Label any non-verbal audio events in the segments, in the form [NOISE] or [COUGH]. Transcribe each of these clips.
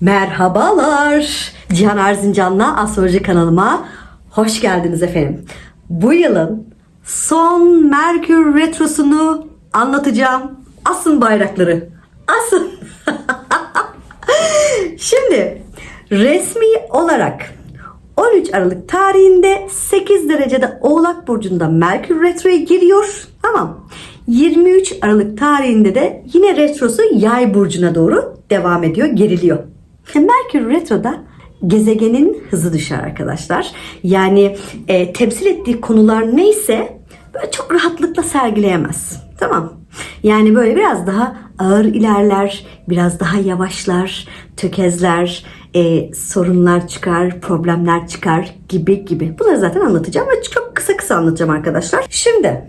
Merhabalar. Cihan Erzincan'la Astroloji kanalıma hoş geldiniz efendim. Bu yılın son Merkür Retrosu'nu anlatacağım. Asın bayrakları. Asın. [LAUGHS] Şimdi resmi olarak 13 Aralık tarihinde 8 derecede Oğlak Burcu'nda Merkür Retro'ya giriyor. Tamam. 23 Aralık tarihinde de yine retrosu Yay Burcu'na doğru devam ediyor, geriliyor. Merkür Retro'da gezegenin hızı düşer arkadaşlar. Yani e, temsil ettiği konular neyse böyle çok rahatlıkla sergileyemez. Tamam. Yani böyle biraz daha ağır ilerler, biraz daha yavaşlar, tökezler, e, sorunlar çıkar, problemler çıkar gibi gibi. Bunları zaten anlatacağım ve çok kısa kısa anlatacağım arkadaşlar. Şimdi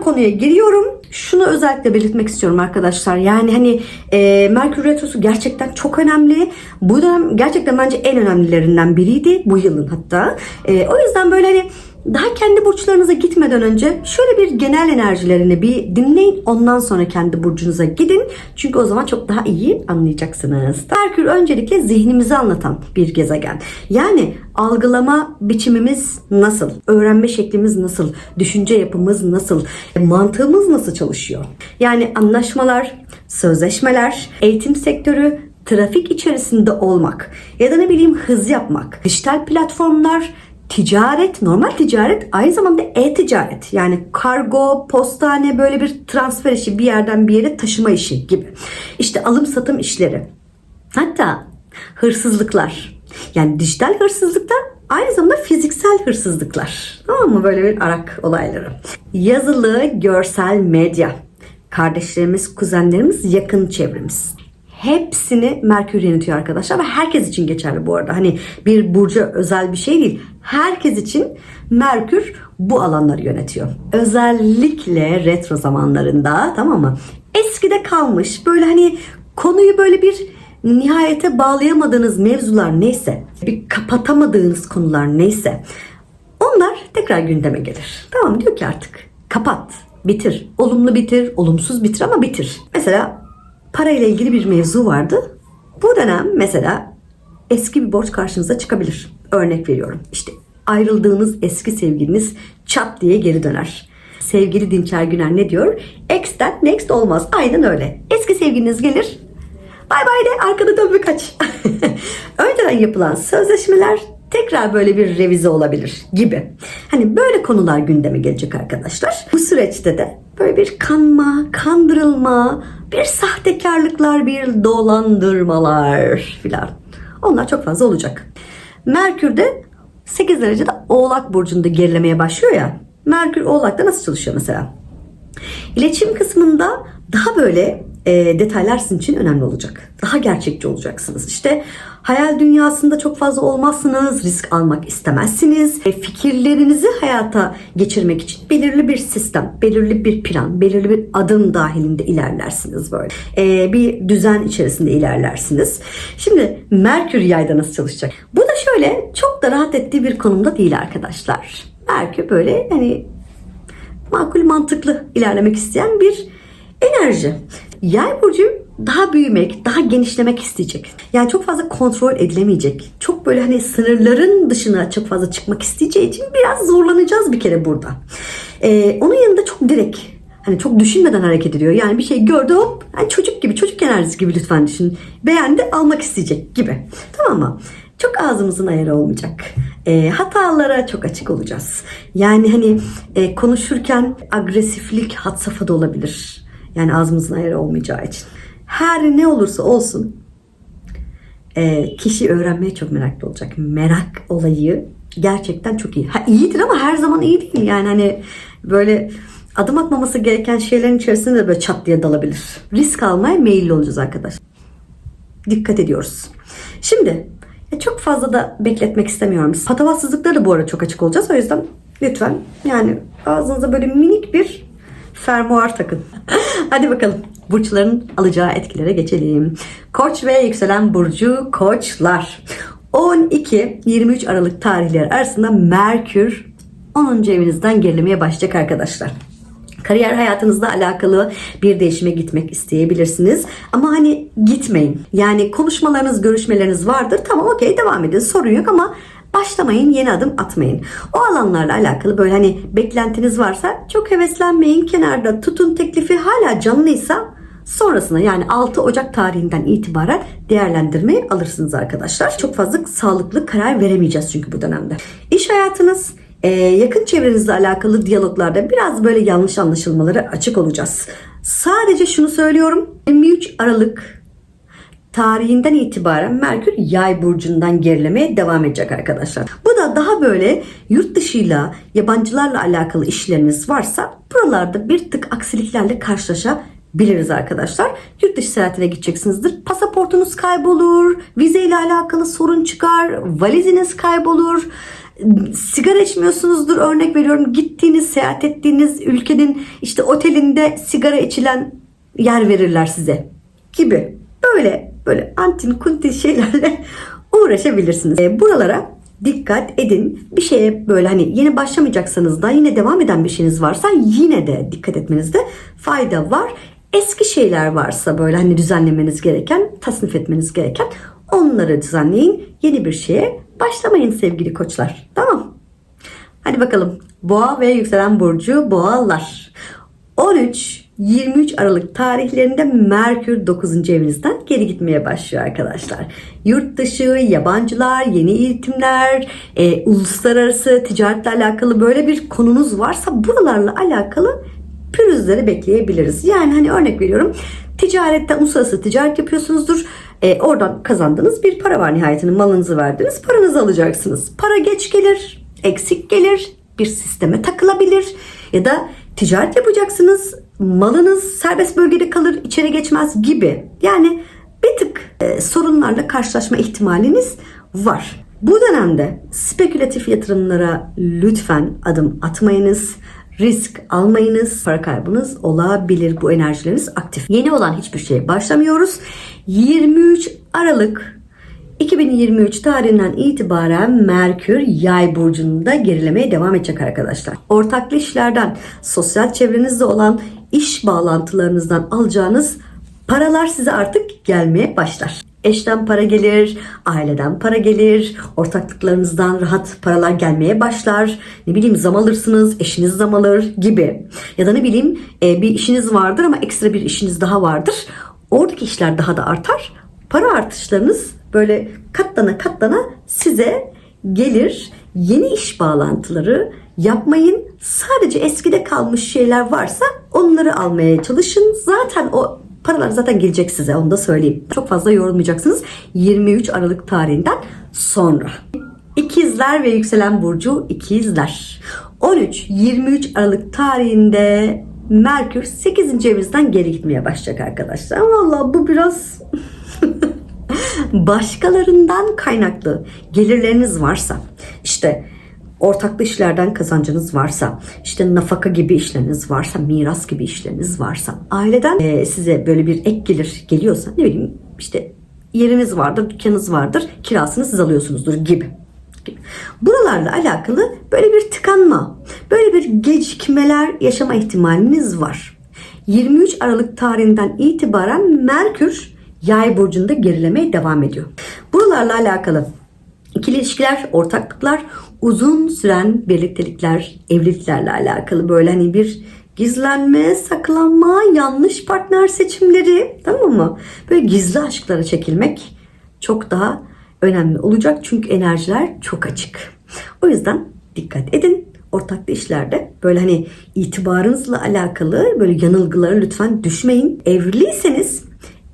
konuya giriyorum. Şunu özellikle belirtmek istiyorum arkadaşlar. Yani hani e, Merkür Retrosu gerçekten çok önemli. Bu dönem gerçekten bence en önemlilerinden biriydi. Bu yılın hatta. E, o yüzden böyle hani daha kendi burçlarınıza gitmeden önce şöyle bir genel enerjilerini bir dinleyin. Ondan sonra kendi burcunuza gidin. Çünkü o zaman çok daha iyi anlayacaksınız. Merkür öncelikle zihnimizi anlatan bir gezegen. Yani algılama biçimimiz nasıl? Öğrenme şeklimiz nasıl? Düşünce yapımız nasıl? Mantığımız nasıl çalışıyor? Yani anlaşmalar, sözleşmeler, eğitim sektörü, trafik içerisinde olmak ya da ne bileyim hız yapmak, dijital platformlar, ticaret, normal ticaret aynı zamanda e-ticaret. Yani kargo, postane böyle bir transfer işi bir yerden bir yere taşıma işi gibi. İşte alım satım işleri. Hatta hırsızlıklar. Yani dijital hırsızlıkta aynı zamanda fiziksel hırsızlıklar. Tamam mı? Böyle bir arak olayları. Yazılı, görsel medya. Kardeşlerimiz, kuzenlerimiz, yakın çevremiz hepsini Merkür yönetiyor arkadaşlar ve herkes için geçerli bu arada. Hani bir burca özel bir şey değil. Herkes için Merkür bu alanları yönetiyor. Özellikle retro zamanlarında tamam mı? Eskide kalmış böyle hani konuyu böyle bir nihayete bağlayamadığınız mevzular neyse, bir kapatamadığınız konular neyse onlar tekrar gündeme gelir. Tamam diyor ki artık kapat, bitir. Olumlu bitir, olumsuz bitir ama bitir. Mesela parayla ilgili bir mevzu vardı. Bu dönem mesela eski bir borç karşınıza çıkabilir. Örnek veriyorum. İşte ayrıldığınız eski sevgiliniz çat diye geri döner. Sevgili Dinçer Güner ne diyor? Ex'ten next olmaz. Aynen öyle. Eski sevgiliniz gelir. Bay bay de arkada dön kaç. [LAUGHS] Önceden yapılan sözleşmeler tekrar böyle bir revize olabilir gibi. Hani böyle konular gündeme gelecek arkadaşlar. Bu süreçte de böyle bir kanma, kandırılma, bir sahtekarlıklar, bir dolandırmalar filan. Onlar çok fazla olacak. Merkür de 8 derecede Oğlak burcunda gerilemeye başlıyor ya. Merkür Oğlak'ta nasıl çalışıyor mesela? İletişim kısmında daha böyle e, detaylar sizin için önemli olacak. Daha gerçekçi olacaksınız. İşte hayal dünyasında çok fazla olmazsınız, risk almak istemezsiniz. E, fikirlerinizi hayata geçirmek için belirli bir sistem, belirli bir plan, belirli bir adım dahilinde ilerlersiniz böyle. E, bir düzen içerisinde ilerlersiniz. Şimdi Merkür yayda nasıl çalışacak? Bu da şöyle çok da rahat ettiği bir konumda değil arkadaşlar. Merkür böyle hani makul mantıklı ilerlemek isteyen bir enerji. Yay burcu daha büyümek, daha genişlemek isteyecek. Yani çok fazla kontrol edilemeyecek. Çok böyle hani sınırların dışına çok fazla çıkmak isteyeceği için biraz zorlanacağız bir kere burada. Ee, onun yanında çok direkt Hani çok düşünmeden hareket ediyor. Yani bir şey gördü hop yani çocuk gibi çocuk enerjisi gibi lütfen düşün. Beğendi almak isteyecek gibi. Tamam mı? Çok ağzımızın ayarı olmayacak. E, hatalara çok açık olacağız. Yani hani e, konuşurken agresiflik had safhada olabilir. Yani ağzımızın ayarı olmayacağı için. Her ne olursa olsun e, kişi öğrenmeye çok meraklı olacak. Merak olayı gerçekten çok iyi. Ha iyidir ama her zaman iyi değil. Yani hani böyle adım atmaması gereken şeylerin içerisinde de böyle çat diye dalabilir. Risk almaya meyilli olacağız arkadaş. Dikkat ediyoruz. Şimdi çok fazla da bekletmek istemiyorum. Patavatsızlıkları da bu arada çok açık olacağız. O yüzden lütfen yani ağzınıza böyle minik bir fermuar takın. [LAUGHS] Hadi bakalım burçların alacağı etkilere geçelim. Koç ve yükselen burcu koçlar. 12-23 Aralık tarihleri arasında Merkür 10. evinizden gerilemeye başlayacak arkadaşlar. Kariyer hayatınızla alakalı bir değişime gitmek isteyebilirsiniz. Ama hani gitmeyin. Yani konuşmalarınız, görüşmeleriniz vardır. Tamam okey devam edin sorun yok ama başlamayın, yeni adım atmayın. O alanlarla alakalı böyle hani beklentiniz varsa çok heveslenmeyin. Kenarda tutun teklifi hala canlıysa sonrasında yani 6 Ocak tarihinden itibaren değerlendirmeyi alırsınız arkadaşlar. Çok fazla sağlıklı karar veremeyeceğiz çünkü bu dönemde. İş hayatınız ee, yakın çevrenizle alakalı diyaloglarda biraz böyle yanlış anlaşılmalara açık olacağız. Sadece şunu söylüyorum. 23 Aralık tarihinden itibaren Merkür Yay burcundan gerilemeye devam edecek arkadaşlar. Bu da daha böyle yurt dışıyla, yabancılarla alakalı işleriniz varsa buralarda bir tık aksiliklerle karşılaşabiliriz arkadaşlar. Yurt dışı seyahatine gideceksinizdir. Pasaportunuz kaybolur, vizeyle alakalı sorun çıkar, valiziniz kaybolur sigara içmiyorsunuzdur örnek veriyorum gittiğiniz seyahat ettiğiniz ülkenin işte otelinde sigara içilen yer verirler size gibi böyle böyle antin kuntin şeylerle [LAUGHS] uğraşabilirsiniz. E, buralara dikkat edin. Bir şeye böyle hani yeni başlamayacaksanız da yine devam eden bir şeyiniz varsa yine de dikkat etmenizde fayda var. Eski şeyler varsa böyle hani düzenlemeniz gereken, tasnif etmeniz gereken onları düzenleyin. Yeni bir şeye başlamayın sevgili koçlar. Tamam. Hadi bakalım. Boğa ve yükselen burcu boğalar. 13-23 Aralık tarihlerinde Merkür 9. evinizden geri gitmeye başlıyor arkadaşlar. Yurt dışı, yabancılar, yeni eğitimler, e, uluslararası ticaretle alakalı böyle bir konunuz varsa buralarla alakalı pürüzleri bekleyebiliriz. Yani hani örnek veriyorum ticaretten uluslararası ticaret yapıyorsunuzdur. E, oradan kazandığınız bir para var nihayetinde malınızı verdiniz paranızı alacaksınız. Para geç gelir, eksik gelir, bir sisteme takılabilir ya da ticaret yapacaksınız malınız serbest bölgede kalır içeri geçmez gibi. Yani bir tık e, sorunlarla karşılaşma ihtimaliniz var. Bu dönemde spekülatif yatırımlara lütfen adım atmayınız risk almayınız. Para kaybınız olabilir. Bu enerjileriniz aktif. Yeni olan hiçbir şeye başlamıyoruz. 23 Aralık 2023 tarihinden itibaren Merkür Yay burcunda gerilemeye devam edecek arkadaşlar. Ortaklı işlerden, sosyal çevrenizde olan iş bağlantılarınızdan alacağınız paralar size artık gelmeye başlar. Eşten para gelir, aileden para gelir, ortaklıklarınızdan rahat paralar gelmeye başlar. Ne bileyim zam alırsınız, eşiniz zam alır gibi. Ya da ne bileyim e, bir işiniz vardır ama ekstra bir işiniz daha vardır. Oradaki işler daha da artar. Para artışlarınız böyle katlana katlana size gelir. Yeni iş bağlantıları yapmayın. Sadece eskide kalmış şeyler varsa onları almaya çalışın. Zaten o paralar zaten gelecek size onu da söyleyeyim. Çok fazla yorulmayacaksınız 23 Aralık tarihinden sonra. İkizler ve yükselen burcu ikizler. 13-23 Aralık tarihinde Merkür 8. evinizden geri gitmeye başlayacak arkadaşlar. Valla bu biraz [LAUGHS] başkalarından kaynaklı gelirleriniz varsa işte ortaklı işlerden kazancınız varsa, işte nafaka gibi işleriniz varsa, miras gibi işleriniz varsa, aileden e, size böyle bir ek gelir geliyorsa ne bileyim işte yeriniz vardır, dükkanınız vardır, kirasını siz alıyorsunuzdur gibi. Buralarla alakalı böyle bir tıkanma, böyle bir gecikmeler yaşama ihtimaliniz var. 23 Aralık tarihinden itibaren Merkür Yay burcunda gerilemeye devam ediyor. Buralarla alakalı ikili ilişkiler, ortaklıklar, uzun süren birliktelikler, evliliklerle alakalı böyle hani bir gizlenme, saklanma, yanlış partner seçimleri tamam mı? Böyle gizli aşklara çekilmek çok daha önemli olacak çünkü enerjiler çok açık. O yüzden dikkat edin. Ortaklı işlerde böyle hani itibarınızla alakalı böyle yanılgılara lütfen düşmeyin. Evliyseniz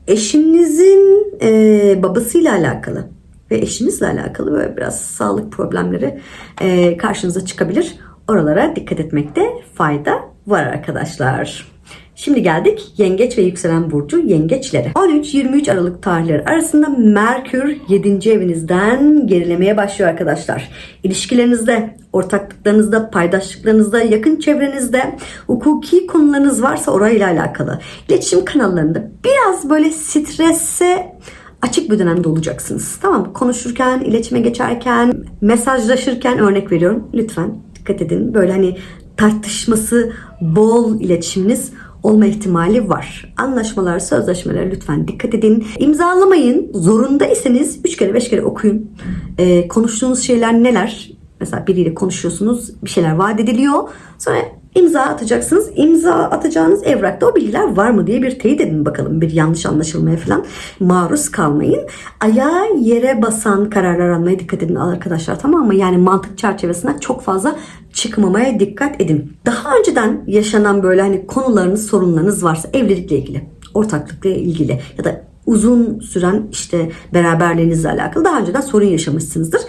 eşinizin e, babasıyla alakalı ve eşinizle alakalı böyle biraz sağlık problemleri e, karşınıza çıkabilir. Oralara dikkat etmekte fayda var arkadaşlar. Şimdi geldik yengeç ve yükselen burcu yengeçlere. 13-23 Aralık tarihleri arasında Merkür 7. evinizden gerilemeye başlıyor arkadaşlar. İlişkilerinizde, ortaklıklarınızda, paydaşlıklarınızda, yakın çevrenizde, hukuki konularınız varsa orayla alakalı. iletişim kanallarında biraz böyle stresse açık bir dönemde olacaksınız. Tamam Konuşurken, iletişime geçerken, mesajlaşırken örnek veriyorum. Lütfen dikkat edin. Böyle hani tartışması bol iletişiminiz olma ihtimali var. Anlaşmalar, sözleşmeler lütfen dikkat edin. İmzalamayın. Zorundaysanız 3 kere 5 kere okuyun. Ee, konuştuğunuz şeyler neler? Mesela biriyle konuşuyorsunuz. Bir şeyler vaat ediliyor. Sonra imza atacaksınız. İmza atacağınız evrakta o bilgiler var mı diye bir teyit edin bakalım. Bir yanlış anlaşılmaya falan maruz kalmayın. Ayağa yere basan kararlar almaya dikkat edin arkadaşlar tamam mı? Yani mantık çerçevesinden çok fazla çıkmamaya dikkat edin. Daha önceden yaşanan böyle hani konularınız, sorunlarınız varsa evlilikle ilgili, ortaklıkla ilgili ya da uzun süren işte beraberliğinizle alakalı daha önceden sorun yaşamışsınızdır.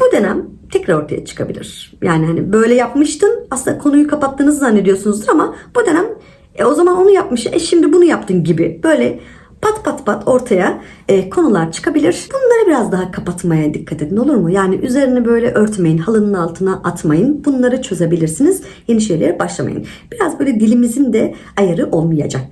Bu dönem tekrar ortaya çıkabilir. Yani hani böyle yapmıştın aslında konuyu kapattığınızı zannediyorsunuzdur ama bu dönem e, o zaman onu yapmış e şimdi bunu yaptın gibi böyle pat pat pat ortaya e, konular çıkabilir. Bunları biraz daha kapatmaya dikkat edin olur mu? Yani üzerine böyle örtmeyin, halının altına atmayın. Bunları çözebilirsiniz. Yeni şeylere başlamayın. Biraz böyle dilimizin de ayarı olmayacak.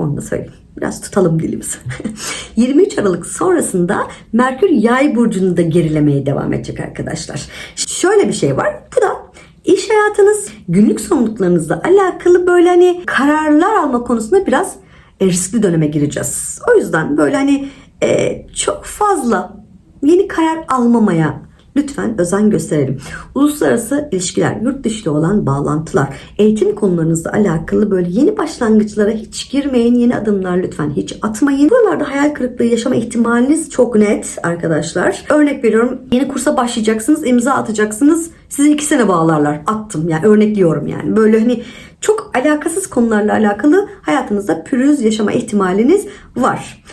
Onu da söyleyeyim. Biraz tutalım dilimizi. [LAUGHS] 23 Aralık sonrasında Merkür Yay burcunda gerilemeye devam edecek arkadaşlar. Şöyle bir şey var. Bu da iş hayatınız, günlük sorumluluklarınızla alakalı böyle hani kararlar alma konusunda biraz e, riskli döneme gireceğiz. O yüzden böyle hani e, çok fazla yeni karar almamaya lütfen özen gösterelim. Uluslararası ilişkiler, yurt dışı olan bağlantılar, eğitim konularınızla alakalı böyle yeni başlangıçlara hiç girmeyin. Yeni adımlar lütfen hiç atmayın. Buralarda hayal kırıklığı yaşama ihtimaliniz çok net arkadaşlar. Örnek veriyorum yeni kursa başlayacaksınız, imza atacaksınız. Sizi iki sene bağlarlar. Attım yani örnekliyorum yani. Böyle hani çok alakasız konularla alakalı hayatınızda pürüz yaşama ihtimaliniz var.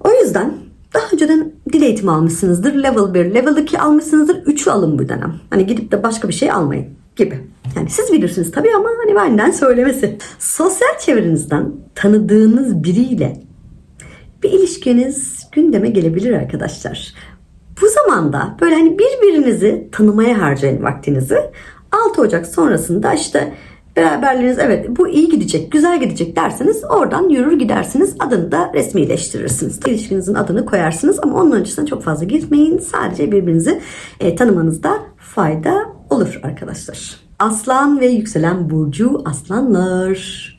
O yüzden daha önceden dil eğitimi almışsınızdır. Level 1, level 2 almışsınızdır. 3'ü alın bu dönem. Hani gidip de başka bir şey almayın gibi. Yani siz bilirsiniz tabii ama hani benden söylemesi. Sosyal çevrenizden tanıdığınız biriyle bir ilişkiniz gündeme gelebilir arkadaşlar. Bu zamanda böyle hani birbirinizi tanımaya harcayın vaktinizi. 6 Ocak sonrasında işte beraberliğiniz evet bu iyi gidecek, güzel gidecek derseniz oradan yürür gidersiniz. Adını da resmileştirirsiniz. İlişkinizin adını koyarsınız ama onun öncesine çok fazla gitmeyin. Sadece birbirinizi e, tanımanızda fayda olur arkadaşlar. Aslan ve yükselen burcu aslanlar.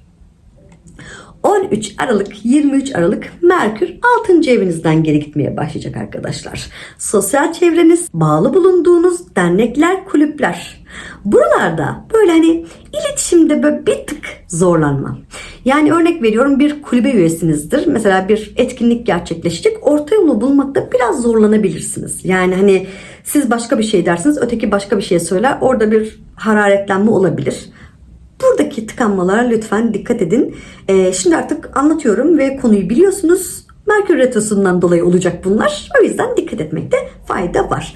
13 Aralık 23 Aralık Merkür 6. evinizden geri gitmeye başlayacak arkadaşlar. Sosyal çevreniz, bağlı bulunduğunuz dernekler, kulüpler. Buralarda böyle hani iletişimde böyle bir tık zorlanma. Yani örnek veriyorum bir kulübe üyesinizdir. Mesela bir etkinlik gerçekleşecek. Orta yolu bulmakta biraz zorlanabilirsiniz. Yani hani siz başka bir şey dersiniz, öteki başka bir şey söyler. Orada bir hararetlenme olabilir. Buradaki tıkanmalara lütfen dikkat edin. Ee, şimdi artık anlatıyorum ve konuyu biliyorsunuz. Merkür Retrosu'ndan dolayı olacak bunlar. O yüzden dikkat etmekte fayda var.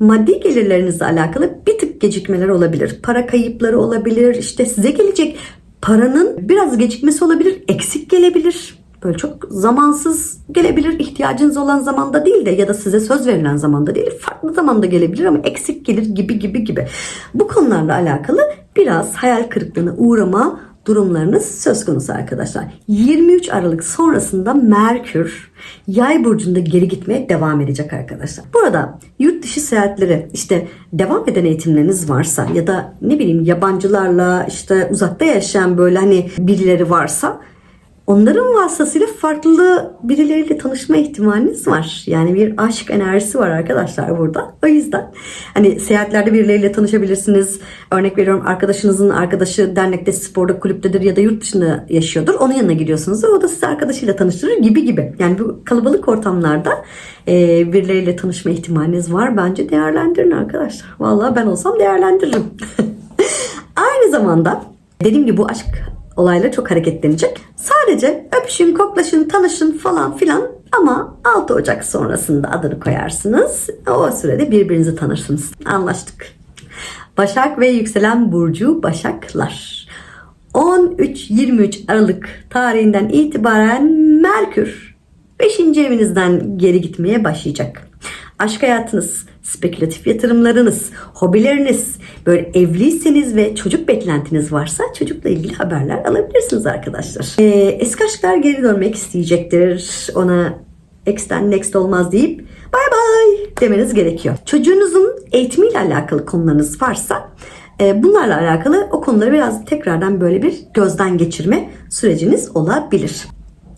Maddi gelirlerinizle alakalı bir tık gecikmeler olabilir. Para kayıpları olabilir. İşte size gelecek paranın biraz gecikmesi olabilir. Eksik gelebilir. Böyle çok zamansız gelebilir. İhtiyacınız olan zamanda değil de ya da size söz verilen zamanda değil. Farklı zamanda gelebilir ama eksik gelir gibi gibi gibi. Bu konularla alakalı biraz hayal kırıklığına uğrama durumlarınız söz konusu arkadaşlar. 23 Aralık sonrasında Merkür Yay burcunda geri gitmeye devam edecek arkadaşlar. Burada yurt dışı seyahatleri işte devam eden eğitimleriniz varsa ya da ne bileyim yabancılarla işte uzakta yaşayan böyle hani birileri varsa onların vasıtasıyla farklı birileriyle tanışma ihtimaliniz var. Yani bir aşk enerjisi var arkadaşlar burada. O yüzden hani seyahatlerde birileriyle tanışabilirsiniz. Örnek veriyorum arkadaşınızın arkadaşı dernekte, sporda, kulüptedir ya da yurt dışında yaşıyordur. Onun yanına gidiyorsunuz. O da sizi arkadaşıyla tanıştırır gibi gibi. Yani bu kalabalık ortamlarda e, birileriyle tanışma ihtimaliniz var. Bence değerlendirin arkadaşlar. Vallahi ben olsam değerlendiririm. [LAUGHS] Aynı zamanda dediğim gibi bu aşk olayları çok hareketlenecek. Sadece öpüşün, koklaşın, tanışın falan filan ama 6 Ocak sonrasında adını koyarsınız. O sürede birbirinizi tanırsınız. Anlaştık. Başak ve yükselen burcu Başaklar. 13-23 Aralık tarihinden itibaren Merkür 5. evinizden geri gitmeye başlayacak. Aşk hayatınız, spekülatif yatırımlarınız, hobileriniz, böyle evliyseniz ve çocuk beklentiniz varsa çocukla ilgili haberler alabilirsiniz arkadaşlar. Ee, eski aşklar geri dönmek isteyecektir. Ona X'ten next olmaz deyip bay bay demeniz gerekiyor. Çocuğunuzun eğitimiyle alakalı konularınız varsa E, bunlarla alakalı o konuları biraz tekrardan böyle bir gözden geçirme süreciniz olabilir.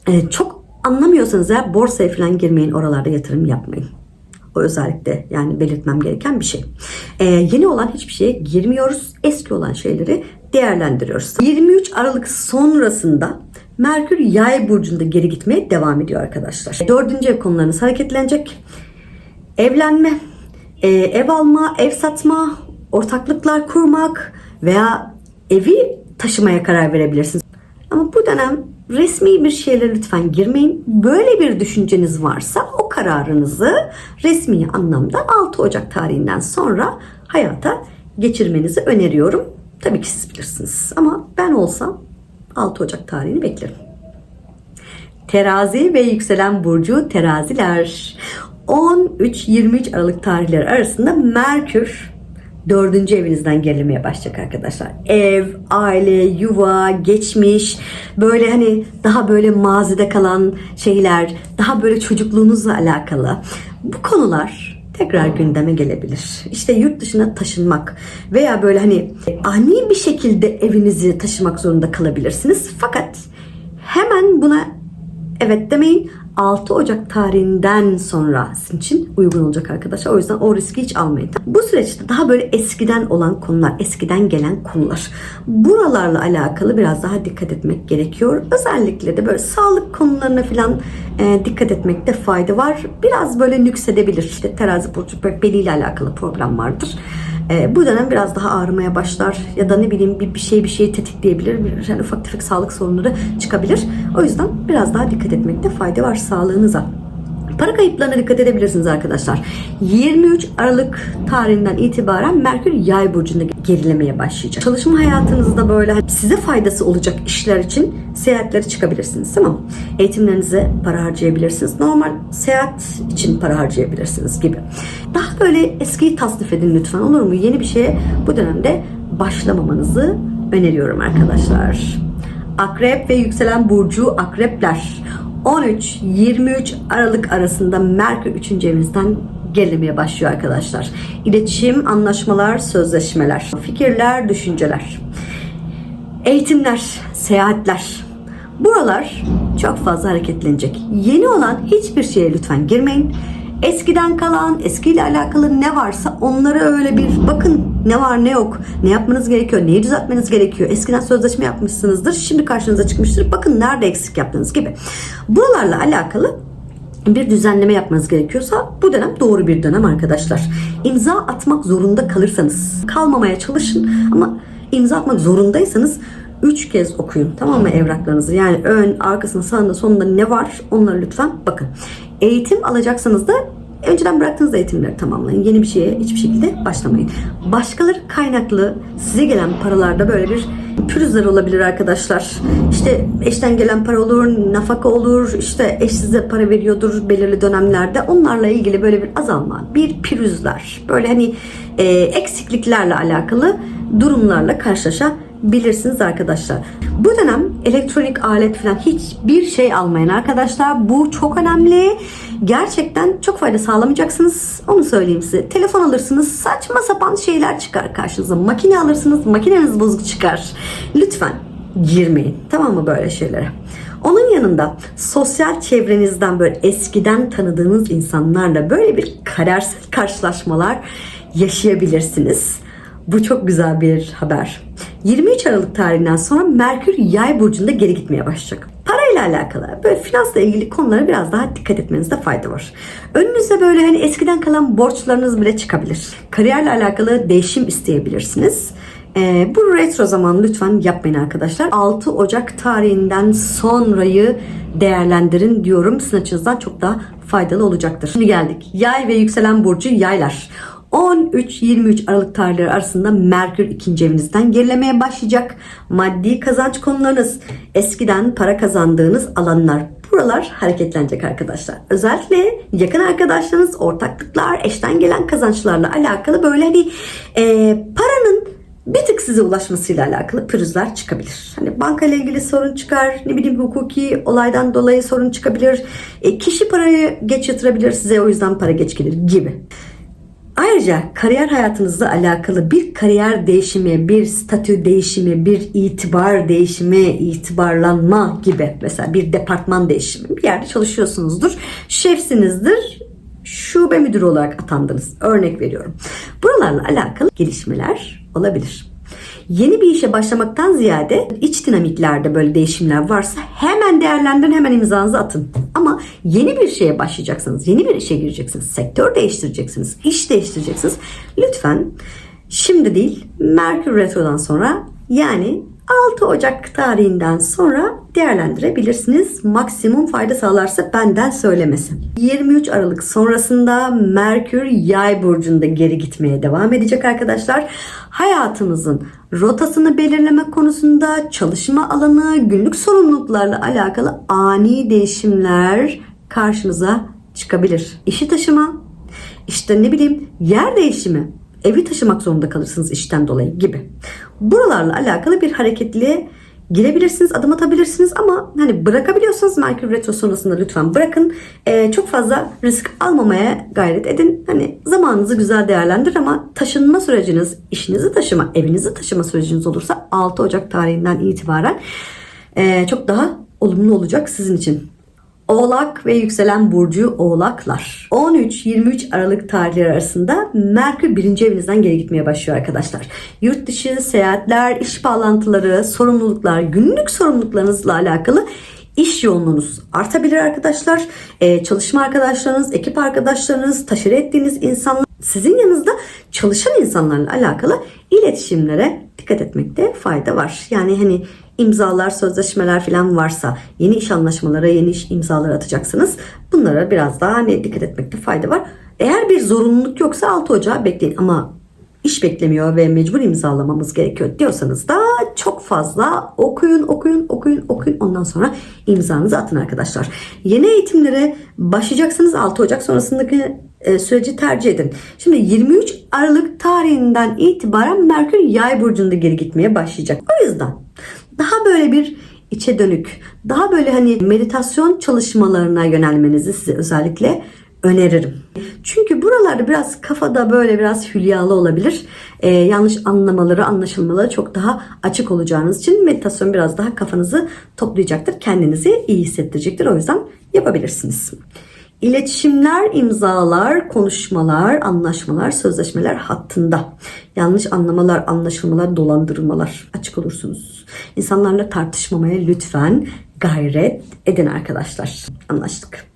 E, çok anlamıyorsanız ya borsaya falan girmeyin oralarda yatırım yapmayın. O özellikle yani belirtmem gereken bir şey. Ee, yeni olan hiçbir şeye girmiyoruz. Eski olan şeyleri değerlendiriyoruz. 23 Aralık sonrasında Merkür Yay burcunda geri gitmeye devam ediyor arkadaşlar. Dördüncü ev konularınız hareketlenecek. Evlenme, e, ev alma, ev satma, ortaklıklar kurmak veya evi taşımaya karar verebilirsiniz. Ama bu dönem resmi bir şeylere lütfen girmeyin. Böyle bir düşünceniz varsa o kararınızı resmi anlamda 6 Ocak tarihinden sonra hayata geçirmenizi öneriyorum. Tabii ki siz bilirsiniz ama ben olsam 6 Ocak tarihini beklerim. Terazi ve yükselen burcu teraziler. 13-23 Aralık tarihleri arasında Merkür dördüncü evinizden gerilemeye başlayacak arkadaşlar. Ev, aile, yuva, geçmiş, böyle hani daha böyle mazide kalan şeyler, daha böyle çocukluğunuzla alakalı. Bu konular tekrar gündeme gelebilir. İşte yurt dışına taşınmak veya böyle hani ani bir şekilde evinizi taşımak zorunda kalabilirsiniz. Fakat hemen buna evet demeyin. 6 Ocak tarihinden sonra sizin için uygun olacak arkadaşlar. O yüzden o riski hiç almayın. Bu süreçte daha böyle eskiden olan konular, eskiden gelen konular. Buralarla alakalı biraz daha dikkat etmek gerekiyor. Özellikle de böyle sağlık konularına falan e, dikkat etmekte fayda var. Biraz böyle nüksedebilir. İşte terazi burcu beliyle alakalı problem vardır. E, bu dönem biraz daha ağrımaya başlar ya da ne bileyim bir, bir şey bir şeyi tetikleyebilir. Bir, yani ufak tefek sağlık sorunları çıkabilir. O yüzden biraz daha dikkat etmekte fayda var sağlığınıza. Para kayıplarına dikkat edebilirsiniz arkadaşlar. 23 Aralık tarihinden itibaren Merkür Yay burcunda gerilemeye başlayacak. Çalışma hayatınızda böyle size faydası olacak işler için seyahatlere çıkabilirsiniz tamam? Eğitimlerinize para harcayabilirsiniz. Normal seyahat için para harcayabilirsiniz gibi. Daha böyle eskiyi tasnif edin lütfen olur mu? Yeni bir şeye bu dönemde başlamamanızı öneriyorum arkadaşlar. Akrep ve yükselen burcu akrepler 13-23 Aralık arasında Merkür 3. evinizden gerilemeye başlıyor arkadaşlar. İletişim, anlaşmalar, sözleşmeler, fikirler, düşünceler, eğitimler, seyahatler. Buralar çok fazla hareketlenecek. Yeni olan hiçbir şeye lütfen girmeyin. Eskiden kalan, eskiyle alakalı ne varsa onlara öyle bir bakın ne var ne yok, ne yapmanız gerekiyor, neyi düzeltmeniz gerekiyor. Eskiden sözleşme yapmışsınızdır, şimdi karşınıza çıkmıştır. Bakın nerede eksik yaptığınız gibi. Buralarla alakalı bir düzenleme yapmanız gerekiyorsa bu dönem doğru bir dönem arkadaşlar. İmza atmak zorunda kalırsanız kalmamaya çalışın ama imza atmak zorundaysanız 3 kez okuyun tamam mı evraklarınızı yani ön arkasında sağında sonunda ne var onları lütfen bakın. Eğitim alacaksanız da önceden bıraktığınız eğitimleri tamamlayın. Yeni bir şeye hiçbir şekilde başlamayın. Başkaları kaynaklı size gelen paralarda böyle bir pürüzler olabilir arkadaşlar. İşte eşten gelen para olur, nafaka olur, işte eş size para veriyordur belirli dönemlerde. Onlarla ilgili böyle bir azalma, bir pürüzler, böyle hani e, eksikliklerle alakalı durumlarla karşılaşabilirsiniz arkadaşlar. Bu dönem elektronik alet falan hiçbir şey almayın arkadaşlar. Bu çok önemli. Gerçekten çok fayda sağlamayacaksınız. Onu söyleyeyim size. Telefon alırsınız saçma sapan şeyler çıkar karşınıza. Makine alırsınız makineniz bozuk çıkar. Lütfen girmeyin. Tamam mı böyle şeylere? Onun yanında sosyal çevrenizden böyle eskiden tanıdığınız insanlarla böyle bir kadersel karşılaşmalar yaşayabilirsiniz. Bu çok güzel bir haber. 23 Aralık tarihinden sonra Merkür Yay burcunda geri gitmeye başlayacak. Parayla alakalı böyle finansla ilgili konulara biraz daha dikkat etmenizde fayda var. Önünüzde böyle hani eskiden kalan borçlarınız bile çıkabilir. Kariyerle alakalı değişim isteyebilirsiniz. Ee, bu retro zaman lütfen yapmayın arkadaşlar. 6 Ocak tarihinden sonrayı değerlendirin diyorum. Sizin açınızdan çok daha faydalı olacaktır. Şimdi geldik. Yay ve yükselen burcu yaylar. 13-23 Aralık tarihleri arasında Merkür ikinci evinizden gerilemeye başlayacak. Maddi kazanç konularınız, eskiden para kazandığınız alanlar buralar hareketlenecek arkadaşlar. Özellikle yakın arkadaşlarınız, ortaklıklar, eşten gelen kazançlarla alakalı böyle hani e, paranın bir tık size ulaşmasıyla alakalı pürüzler çıkabilir. Hani banka ile ilgili sorun çıkar, ne bileyim hukuki olaydan dolayı sorun çıkabilir. E, kişi parayı geç yatırabilir size o yüzden para geç gelir gibi. Ayrıca kariyer hayatınızla alakalı bir kariyer değişimi, bir statü değişimi, bir itibar değişimi, itibarlanma gibi mesela bir departman değişimi bir yerde çalışıyorsunuzdur. Şefsinizdir, şube müdürü olarak atandınız. Örnek veriyorum. Buralarla alakalı gelişmeler olabilir. Yeni bir işe başlamaktan ziyade iç dinamiklerde böyle değişimler varsa hemen değerlendirin, hemen imzanızı atın. Ama yeni bir şeye başlayacaksınız, yeni bir işe gireceksiniz, sektör değiştireceksiniz, iş değiştireceksiniz. Lütfen şimdi değil, Merkür Retro'dan sonra yani 6 Ocak tarihinden sonra değerlendirebilirsiniz. Maksimum fayda sağlarsa benden söylemesi. 23 Aralık sonrasında Merkür Yay burcunda geri gitmeye devam edecek arkadaşlar. Hayatımızın rotasını belirleme konusunda çalışma alanı, günlük sorumluluklarla alakalı ani değişimler karşınıza çıkabilir. İşi taşıma, işte ne bileyim yer değişimi, evi taşımak zorunda kalırsınız işten dolayı gibi. Buralarla alakalı bir hareketliğe girebilirsiniz, adım atabilirsiniz ama hani bırakabiliyorsanız Merkür Retro sonrasında lütfen bırakın. Ee, çok fazla risk almamaya gayret edin. Hani zamanınızı güzel değerlendir ama taşınma süreciniz, işinizi taşıma, evinizi taşıma süreciniz olursa 6 Ocak tarihinden itibaren ee, çok daha olumlu olacak sizin için. Oğlak ve yükselen burcu oğlaklar. 13-23 Aralık tarihleri arasında Merkür birinci evinizden geri gitmeye başlıyor arkadaşlar. Yurt dışı seyahatler, iş bağlantıları, sorumluluklar, günlük sorumluluklarınızla alakalı iş yoğunluğunuz artabilir arkadaşlar. Ee, çalışma arkadaşlarınız, ekip arkadaşlarınız, taşır ettiğiniz insanlar, sizin yanınızda çalışan insanlarla alakalı iletişimlere dikkat etmekte fayda var. Yani hani imzalar, sözleşmeler falan varsa yeni iş anlaşmalara, yeni iş imzaları atacaksınız. Bunlara biraz daha hani dikkat etmekte fayda var. Eğer bir zorunluluk yoksa 6 Ocağı bekleyin ama iş beklemiyor ve mecbur imzalamamız gerekiyor diyorsanız da çok fazla okuyun, okuyun, okuyun, okuyun. Ondan sonra imzanızı atın arkadaşlar. Yeni eğitimlere başlayacaksınız 6 Ocak sonrasındaki e, süreci tercih edin. Şimdi 23 Aralık tarihinden itibaren Merkür Yay burcunda geri gitmeye başlayacak. O yüzden daha böyle bir içe dönük, daha böyle hani meditasyon çalışmalarına yönelmenizi size özellikle öneririm. Çünkü buralarda biraz kafada böyle biraz hülyalı olabilir. Ee, yanlış anlamaları, anlaşılmaları çok daha açık olacağınız için meditasyon biraz daha kafanızı toplayacaktır. Kendinizi iyi hissettirecektir. O yüzden yapabilirsiniz. İletişimler, imzalar, konuşmalar, anlaşmalar, sözleşmeler hattında. Yanlış anlamalar, anlaşılmalar, dolandırılmalar açık olursunuz. İnsanlarla tartışmamaya lütfen gayret edin arkadaşlar. Anlaştık.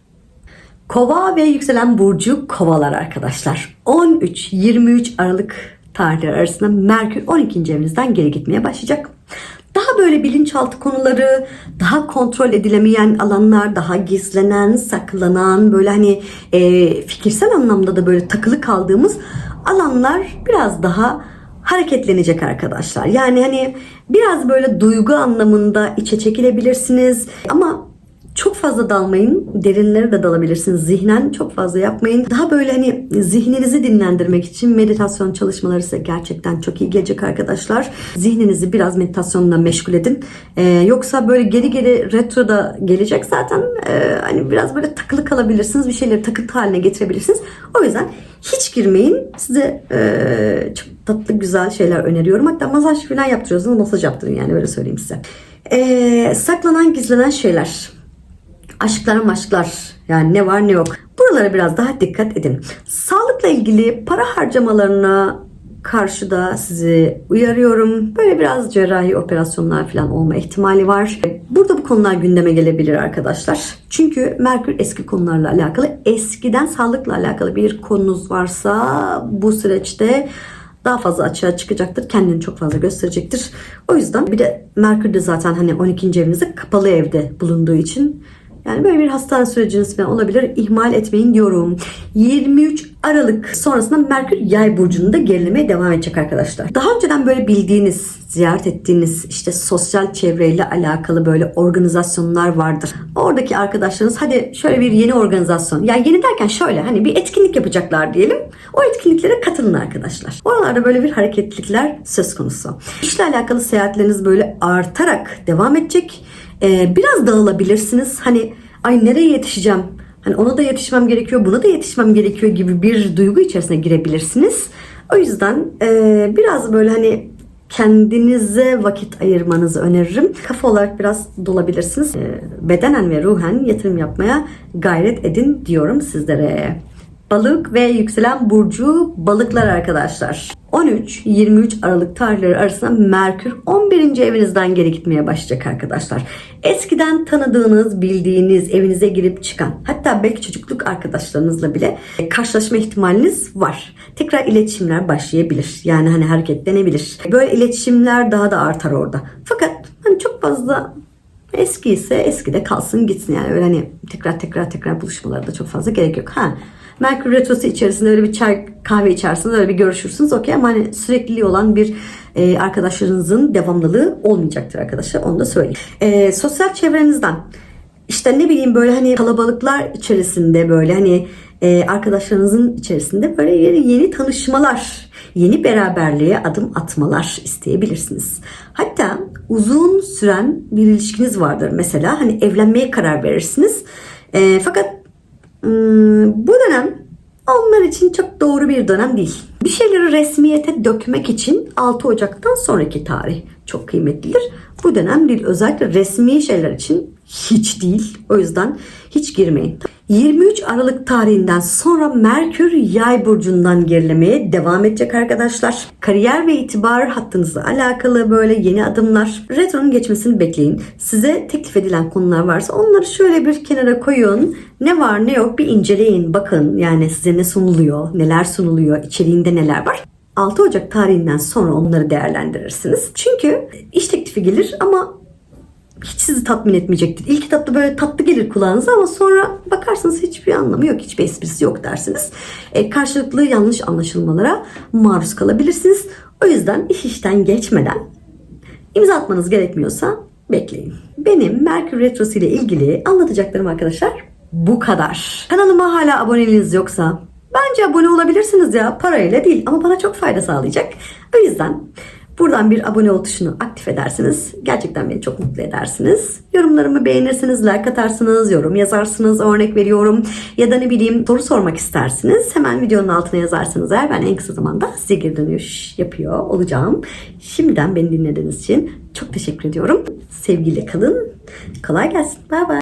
Kova ve yükselen burcu kovalar arkadaşlar. 13-23 Aralık tarihleri arasında Merkür 12. evinizden geri gitmeye başlayacak. Daha böyle bilinçaltı konuları, daha kontrol edilemeyen alanlar, daha gizlenen, saklanan, böyle hani e, fikirsel anlamda da böyle takılı kaldığımız alanlar biraz daha hareketlenecek arkadaşlar. Yani hani biraz böyle duygu anlamında içe çekilebilirsiniz ama çok fazla dalmayın. Derinlere de dalabilirsiniz. Zihnen çok fazla yapmayın. Daha böyle hani zihninizi dinlendirmek için meditasyon çalışmaları size gerçekten çok iyi gelecek arkadaşlar. Zihninizi biraz meditasyonla meşgul edin. Ee, yoksa böyle geri geri retro da gelecek zaten. Ee, hani biraz böyle takılı kalabilirsiniz. Bir şeyleri takıntı haline getirebilirsiniz. O yüzden hiç girmeyin. Size e, çok tatlı güzel şeyler öneriyorum. Hatta masaj falan yaptırıyorsanız masaj yaptırın yani öyle söyleyeyim size. Ee, saklanan gizlenen şeyler aşklar maşklar yani ne var ne yok. Buralara biraz daha dikkat edin. Sağlıkla ilgili para harcamalarına karşı da sizi uyarıyorum. Böyle biraz cerrahi operasyonlar falan olma ihtimali var. Burada bu konular gündeme gelebilir arkadaşlar. Çünkü Merkür eski konularla alakalı, eskiden sağlıkla alakalı bir konunuz varsa bu süreçte daha fazla açığa çıkacaktır. Kendini çok fazla gösterecektir. O yüzden bir de Merkür de zaten hani 12. evinizde kapalı evde bulunduğu için yani böyle bir hastane süreciniz falan olabilir. İhmal etmeyin diyorum. 23 Aralık sonrasında Merkür Yay burcunda gerilemeye devam edecek arkadaşlar. Daha önceden böyle bildiğiniz, ziyaret ettiğiniz işte sosyal çevreyle alakalı böyle organizasyonlar vardır. Oradaki arkadaşlarınız hadi şöyle bir yeni organizasyon. Ya yani yeni derken şöyle hani bir etkinlik yapacaklar diyelim. O etkinliklere katılın arkadaşlar. Oralarda böyle bir hareketlilikler söz konusu. İşle alakalı seyahatleriniz böyle artarak devam edecek. Ee, biraz dağılabilirsiniz. Hani ay nereye yetişeceğim? hani ona da yetişmem gerekiyor, buna da yetişmem gerekiyor gibi bir duygu içerisine girebilirsiniz. O yüzden e, biraz böyle hani kendinize vakit ayırmanızı öneririm. Kafa olarak biraz dolabilirsiniz. E, bedenen ve ruhen yatırım yapmaya gayret edin diyorum sizlere. Balık ve yükselen burcu balıklar arkadaşlar. 13-23 Aralık tarihleri arasında Merkür 11. evinizden geri gitmeye başlayacak arkadaşlar. Eskiden tanıdığınız, bildiğiniz, evinize girip çıkan, hatta belki çocukluk arkadaşlarınızla bile karşılaşma ihtimaliniz var. Tekrar iletişimler başlayabilir. Yani hani hareketlenebilir. Böyle iletişimler daha da artar orada. Fakat hani çok fazla Eski ise eskide kalsın gitsin yani öyle hani tekrar tekrar tekrar buluşmalara da çok fazla gerek yok. Ha Merkür Retrosu içerisinde öyle bir çay kahve içersiniz öyle bir görüşürsünüz okey ama hani sürekliliği olan bir e, arkadaşlarınızın devamlılığı olmayacaktır arkadaşlar onu da söyleyeyim. E, sosyal çevrenizden işte ne bileyim böyle hani kalabalıklar içerisinde böyle hani e, arkadaşlarınızın içerisinde böyle yeni, yeni tanışmalar, yeni beraberliğe adım atmalar isteyebilirsiniz. Hatta uzun süren bir ilişkiniz vardır mesela hani evlenmeye karar verirsiniz. E, fakat bu dönem onlar için çok doğru bir dönem değil. Bir şeyleri resmiyete dökmek için 6 Ocak'tan sonraki tarih çok kıymetlidir. Bu dönem değil özellikle resmi şeyler için hiç değil. O yüzden hiç girmeyin. 23 Aralık tarihinden sonra Merkür Yay burcundan gerilemeye devam edecek arkadaşlar. Kariyer ve itibar hattınızla alakalı böyle yeni adımlar. Retro'nun geçmesini bekleyin. Size teklif edilen konular varsa onları şöyle bir kenara koyun. Ne var ne yok bir inceleyin. Bakın yani size ne sunuluyor, neler sunuluyor, içeriğinde neler var. 6 Ocak tarihinden sonra onları değerlendirirsiniz. Çünkü iş teklifi gelir ama hiç sizi tatmin etmeyecektir. İlk etapta böyle tatlı gelir kulağınıza ama sonra bakarsınız hiçbir anlamı yok, hiçbir esprisi yok dersiniz. E, karşılıklı yanlış anlaşılmalara maruz kalabilirsiniz. O yüzden iş işten geçmeden imza atmanız gerekmiyorsa bekleyin. Benim Merkür Retrosu ile ilgili anlatacaklarım arkadaşlar bu kadar. Kanalıma hala aboneliğiniz yoksa bence abone olabilirsiniz ya parayla değil ama bana çok fayda sağlayacak. O yüzden Buradan bir abone ol tuşunu aktif edersiniz. Gerçekten beni çok mutlu edersiniz. Yorumlarımı beğenirsiniz, like atarsınız, yorum yazarsınız, örnek veriyorum. Ya da ne bileyim soru sormak istersiniz. Hemen videonun altına yazarsınız eğer ben en kısa zamanda size geri dönüş yapıyor olacağım. Şimdiden beni dinlediğiniz için çok teşekkür ediyorum. Sevgiyle kalın. Kolay gelsin. Bay bay.